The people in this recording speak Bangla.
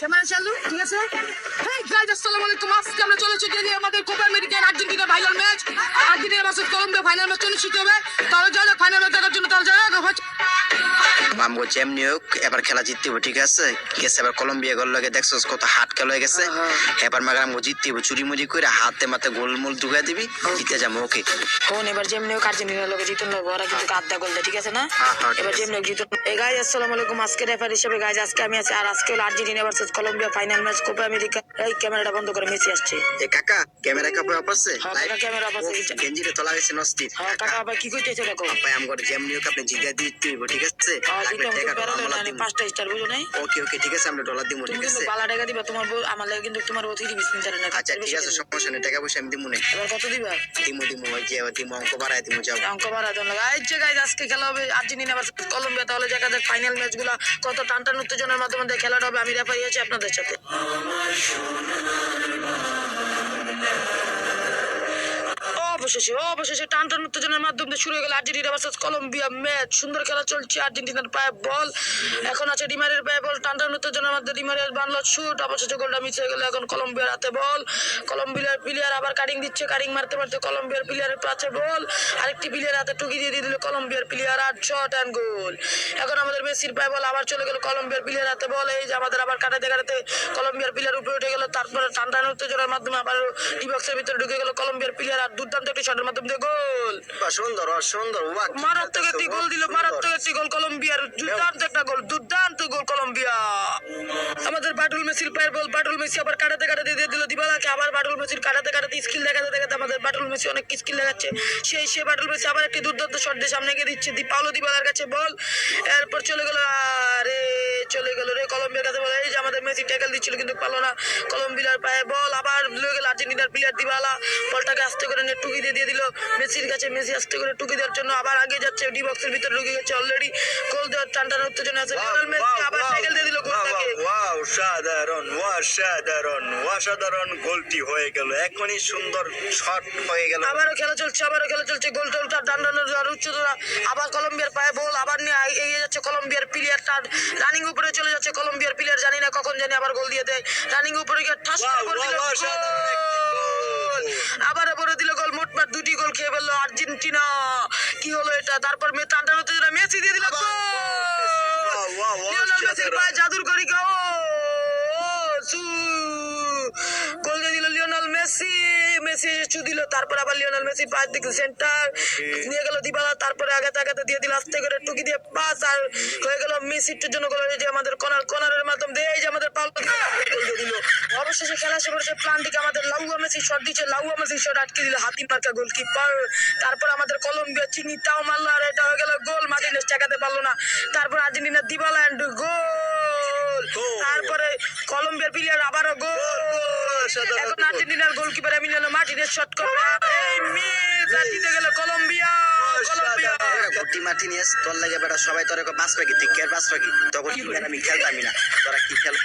ক্যামেরা চালু ঠিক আছে? হেই গাইজ আসসালামু আলাইকুম। আজকে আমরা চলেছি ডেলি আমাদের Copa American Argentina final match Argentina versus Colombia final match অনুষ্ঠিত হবে তাহলে যারা ফাইনাল ম্যাচ দেখার জন্য তারা যারা যেমনি হোক এবার খেলা জিততে ঠিক আছে? গেছে এবার কলম্বিয়া গোল লাগে দেখছ কত হাত খেলা হয়ে গেছে। এবার মাগার আমগো জিততে হবে চুরি মুড়ি করে হাতে মাতে ঢুকাই দিবি জিতে যাব ওকে। কোন এবার যেমনি হোক লোকে জিতুন লাগবো ওরা কিন্তু আড্ডা গোল ঠিক আছে না? হ্যাঁ, হ্যাঁ, এবার যেমনি হোক জিতুন এই গাইজ আসসালামু আলাইকুম। আজকে রেফার হিসেবে গাইজ আজকে আমি আছি আর আজকে হলো Argentina versus Colombia final match Copa America এই ক্যামেরাটা বন্ধ করে মেসি আসছে। এ কাকা ক্যামেরা কাপড় হ্যাঁ, ক্যামেরা off আছে। তোলা হয়েছে হ্যাঁ কাকা আবার কি কইতেছে দেখো? ভাই আমগো যেমনি হোক আপনি জিতে দিতে হইব ঠিক আছে। পাঁচটা স্টার বুঝো নাই? ওকে ওকে ঠিক আছে আমরা ডলার ঠিক আছে? বালা টাকা দিবা তোমার আমার লাগে কিন্তু তোমার বউ মিনিট না আচ্ছা ঠিক আছে সমস্যা নেই টাকা পয়সা আমি না এবার কত দিবা? দিমু দিমু ওই যে দিমু অঙ্ক বাড়ায় দিমু যাও। অঙ্ক বাড়া দেন লাগা এই যে গাইজ আজকে খেলা হবে আর্জেন্টিনা ভার্সেস কলম্বিয়া তাহলে জায়গাদের ফাইনাল ম্যাচগুলো কত টান টান উত্তেজনার মাধ্যমে খেলাটা হবে। আমি রেফারি আছি আপনাদের সাথে। অবশেষে অবশেষে টান টান উত্তেজনার মাধ্যমে শুরু হয়ে গেল আর্জেন্টিনা ভার্সেস কলম্বিয়া ম্যাচ। সুন্দর খেলা চলছে আর্জেন্টিনার পায়ে বল। এখন আছে ডিমারের পায়ে বল। টান টান উত্তেজনার মাধ্যমে ডিমারের বানলো শুট অবশেষে গোলটা মিস হয়ে গেল এখন কলম্বিয়ার হাতে বল। কলম্বিয়ার প্লেয়ার আবার কাটিং দিচ্ছে কাটিং মারতে মারতে কলম্বিয়ার প্লেয়ারের কাছে বল। আরেকটি প্লেয়ার হাতে টুকি দিয়ে দিয়ে দিল কলম্বিয়ার প্লেয়ার আর শট অ্যান্ড গোল এখন আমাদের মেসির পায়ে বল আবার চলে গেল কলম্বিয়ার প্লেয়ার হাতে বল। এই যে আমাদের আবার কাটাতে কাটাতে কলম্বিয়ার প্লেয়ার উপরে উঠে গেল। তারপরে টান টান উত্তেজনার মাধ্যমে আবার ডিবক্সের ভিতরে ঢুকে গেল কলম্বিয়ার প্লেয়ার আর দুর্দান্ত একটি শটের মাধ্যমে গোল। সুন্দর সুন্দর মারাত্মক একটি গোল দিল মারাত্মক একটি গোল কলম্বিয়ার দুর্দান্ত একটা গোল দুর্দান্ত গোল কলম্বিয়া। আমাদের বাটুল মেসির পায়ের বল বাটুল মেসি আবার কাটাতে কাটাতে দিয়ে দিল দিবালাকে আবার বাটুল মেসির কাটাতে কাটাতে স্কিল দেখাতে দেখাতে আমাদের বাটুল মেসি অনেক স্কিল দেখাচ্ছে। সেই সে বাটুল মেসি আবার একটি দুর্দান্ত শট দিয়ে সামনে গিয়ে দিচ্ছে দি পাউলো দিবালার কাছে বল এরপর চলে গেল আরে চলে গেল রে কলম্বিয়ার কাছে বল মেসি ট্যাকেল দিচ্ছিল কিন্তু পারল না। কলম্বিয়ার পায়ে বল আবার লয়ে গেল আর্জেন্টিনার প্লেয়ার দিবালা। বলটাকে আস্তে করে নিয়ে টুকি দিয়ে দিয়ে দিল। মেসির কাছে মেসি আস্তে করে টুকি দেওয়ার জন্য আবার আগে যাচ্ছে। ডি বক্সের ভিতরে ঢুকে গেছে অলরেডি গোল দেওয়ার টান টান উত্তেজনা আছে। মেসি আবার ট্যাকেল দিয়ে দিল গোলটাকে। ওয়াও সাধারণ অসাধারণ অসাধারণ গোলটি হয়ে গেল। এখনই সুন্দর শট হয়ে গেল। আবারও খেলা চলছে আবারও খেলা চলছে। গোল টোলটা ডান ডান আর উচ্চতরা আবার কলম্বিয়ার পায়ে বল আবার নিয়ে এগিয়ে যাচ্ছে কলম্বিয়ার প্লেয়ার তার রানিং উপরে চলে যাচ্ছে কলম্বিয়ার প্লেয়ার জানি না কখন জানি আবার গোল দিয়ে দেয়। রানিং উপরে গিয়ে ঠাস করে দিল। অসাধারণ আবারও করে দিল গোল মোটমাট দুটি গোল খেয়ে ফেলল আর্জেন্টিনা। কি হলো এটা? তারপর মে টান টান উত্তেজনা মেসি দিয়ে দিল গোল! জাদুর করি গোল দিয়ে দিল লিওনেল মেসি মেসি ছু দিল তারপর আবার লিওনেল মেসি পাঁচ দিকে সেন্টার নিয়ে গেল দিবালা তারপরে আগাতে আগাতে দিয়ে দিল আস্তে করে টুকি দিয়ে পাস আর হয়ে গেল মেসির জন্য গোল যে আমাদের কর্নার কর্নারের মাধ্যমে দিয়ে এই যে আমাদের দিয়ে দিল। অবশেষে খেলা শেষ করেছে প্লান দিকে আমাদের লাউয়া মেসি শট দিচ্ছে লাউয়া মেসি শট আটকে দিল হাতি মার্কা গোলকিপার তারপর আমাদের কলম্বিয়া চিনি তাও মারলো আর এটা হয়ে গেল গোল মার্টিনেস ঠেকাতে পারল না। তারপর আর্জেন্টিনা দিবালা অ্যান্ড গোল তারপরে কলম্বিয়ার প্লেয়ার আবারও গোল এখন। আর্জেন্টিনার গোলকিপার এমিলিয়ানো মার্টিনেজ শট করবে এই আর জিতে গেল কলম্বিয়া কলম্বিয়া। গটি মার্টিনেস তোর লাগে বেটা সবাই তোর বাস পাখি তুই কে বাস পাখি তখন আমি খেলতামই না। তোরা কি খেল